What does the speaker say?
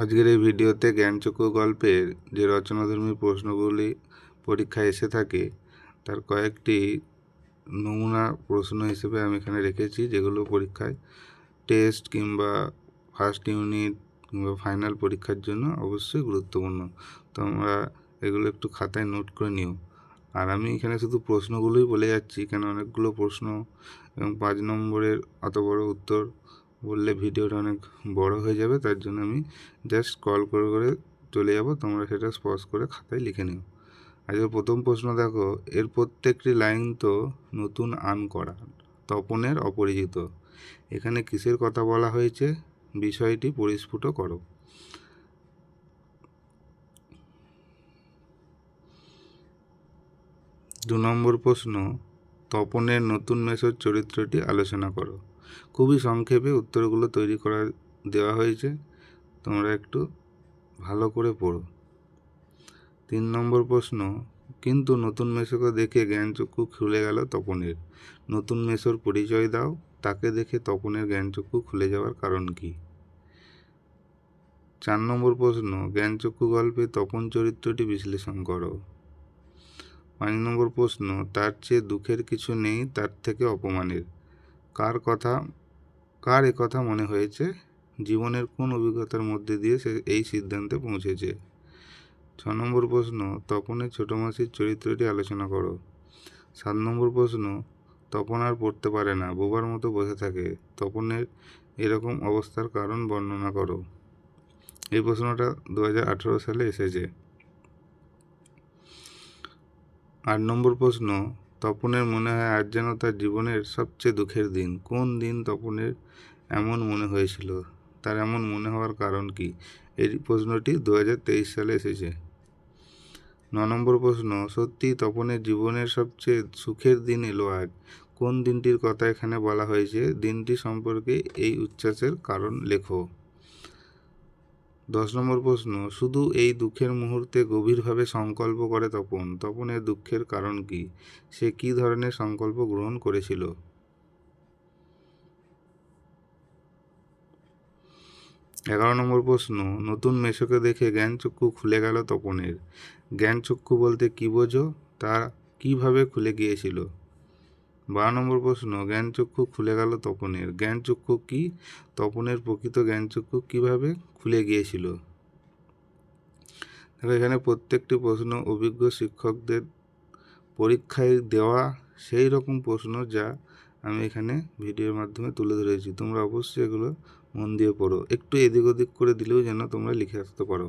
আজকের এই ভিডিওতে জ্ঞানচক্ষু গল্পের যে রচনাধর্মী প্রশ্নগুলি পরীক্ষায় এসে থাকে, তার কয়েকটি নমুনা প্রশ্ন হিসেবে আমি এখানে রেখেছি, যেগুলো পরীক্ষায় টেস্ট কিংবা ফার্স্ট ইউনিট কিংবা ফাইনাল পরীক্ষার জন্য অবশ্যই গুরুত্বপূর্ণ। তোমরা এগুলো একটু খাতায় নোট করে নিও। আর আমি এখানে শুধু প্রশ্নগুলোই বলে যাচ্ছি, কেন অনেকগুলো প্রশ্ন এবং পাঁচ নম্বরের অত বড় উত্তর বললে ভিডিওটা অনেক বড় হয়ে যাবে, তার জন্য আমি জাস্ট কল করে করে চলে যাব, তোমরা সেটা স্পষ্ট করে খাতায় লিখে নিও। আজকে প্রথম প্রশ্ন দেখো, এর প্রত্যেকটি লাইন তো নতুন আন করা, তপনের অপরিচিত। এখানে কিসের কথা বলা হয়েছে? বিষয়টি পরিস্ফুট করো। দু নম্বর প্রশ্ন, তপনের নতুন মেসোর চরিত্রটি আলোচনা করো। খুবই সংক্ষেপে উত্তরগুলো তৈরি করা দেওয়া হয়েছে। তোমরা একটু ভালো করে পড়ো। তিন নম্বর প্রশ্ন, কিন্তু নতুন মেসোকে দেখে জ্ঞানচক্ষু খুলে গেল তপনের। নতুন মেসোর পরিচয় দাও, তাকে দেখে তপনের জ্ঞানচক্ষু খুলে যাওয়ার কারণ কি? চার নম্বর প্রশ্ন, জ্ঞানচক্ষু গল্পে তপন চরিত্রটি বিশ্লেষণ করো। পাঁচ নম্বর প্রশ্ন, তার চেয়ে দুঃখের কিছু নেই, তার থেকে অপমানের। কার কথা কার কথা মনে হয়েছে? জীবনের কোন অভিজ্ঞতার মধ্যে দিয়ে সে এই সিদ্ধান্তে পৌঁছেছে? ছ নম্বর প্রশ্ন, তপনের ছোট মাসির চরিত্রটি আলোচনা করো। সাত নম্বর প্রশ্ন, তপন আর পড়তে পারে না, বোবার মতো বসে থাকে। তপনের এরকম অবস্থার কারণ বর্ণনা করো। এই প্রশ্নটা দু হাজার আঠেরো সালে এসেছে। আট নম্বর প্রশ্ন তপনের মনে হয় আজ যেন তার জীবনের সবচেয়ে দুঃখের দিন। কোন দিন তপনের এমন মনে হয়েছিল? তার এমন মনে হওয়ার কারণ কি? এই প্রশ্নটি দু হাজার তেইশ সালে এসেছে। ন নম্বর প্রশ্ন সত্যি তপনের জীবনের সবচেয়ে সুখের দিন এলো আজ? কোন দিনটির কথা এখানে বলা হয়েছে? দিনটি সম্পর্কে এই উচ্ছ্বাসের কারণ লেখো। দশ নম্বর প্রশ্ন, শুধু এই দুঃখের মুহূর্তে গভীরভাবে সংকল্প করে তপন, তপনের দুঃখের কারণ কি? সে কি ধরনের সংকল্প গ্রহণ করেছিল? এগারো নম্বর প্রশ্ন, নতুন মেশোকে দেখে জ্ঞানচক্ষু খুলে গেল তপনের। জ্ঞানচক্ষু বলতে কী বোঝো? তা কীভাবে খুলে গিয়েছিল? বারো নম্বর প্রশ্ন জ্ঞানচক্ষু খুলে গেল তপনের। জ্ঞানচক্ষু কি? তপনের প্রকৃত জ্ঞানচক্ষু কীভাবে খুলে গিয়েছিল? দেখো, এখানে প্রত্যেকটি প্রশ্ন অভিজ্ঞ শিক্ষকদের পরীক্ষায় দেওয়া সেই রকম প্রশ্ন যা আমি এখানে ভিডিওর মাধ্যমে তুলে ধরেছি। তোমরা অবশ্যই এগুলো মন দিয়ে পড়ো। একটু এদিক ওদিক করে দিলেও যেন তোমরা লিখে আসতে পারো।